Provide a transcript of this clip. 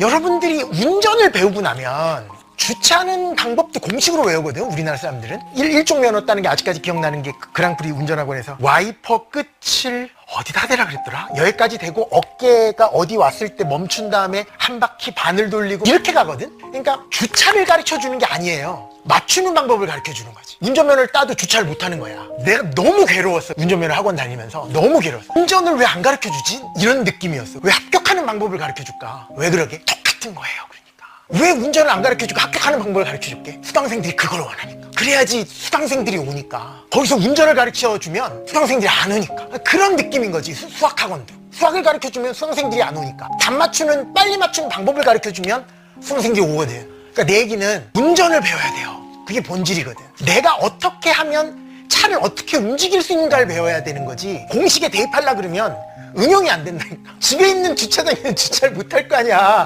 여러분들이 운전을 배우고 나면 주차하는 방법도 공식으로 외우거든 우리나라 사람들은. 일, 일종 따는 게 아직까지 기억나는 게 그- 그랑프리 운전학원에서 와이퍼 끝을 어디다 대라 그랬더라? 여기까지 대고 어깨가 어디 왔을 때 멈춘 다음에 한 바퀴 반을 돌리고 이렇게 가거든? 그러니까 주차를 가르쳐 주는 게 아니에요. 맞추는 방법을 가르쳐 주는 거지. 운전면허를 따도 주차를 못하는 거야. 내가 너무 괴로웠어. 운전면허 학원 다니면서. 너무 괴로웠어. 운전을 왜 안 가르쳐 주지? 이런 느낌이었어. 왜 합격하는 방법을 가르쳐 줄까? 왜 그러게? 똑같은 거예요 그러니까 왜 운전을 안 가르쳐주고 합격하는 방법을 가르쳐줄게? 수강생들이 그걸 원하니까. 그래야지 수강생들이 오니까. 거기서 운전을 가르쳐주면 수강생들이 안 오니까. 그런 느낌인 거지, 수, 수학학원도. 수학을 가르쳐주면 수강생들이 안 오니까. 답 맞추는, 빨리 맞추는 방법을 가르쳐주면 수강생들이 오거든. 그러니까 내 얘기는 운전을 배워야 돼요. 그게 본질이거든. 내가 어떻게 하면 차를 어떻게 움직일 수 있는가를 배워야 되는 거지. 공식에 대입하려 그러면 응용이 안 된다니까. 집에 있는 주차장에는 주차를 못 할 거 아니야.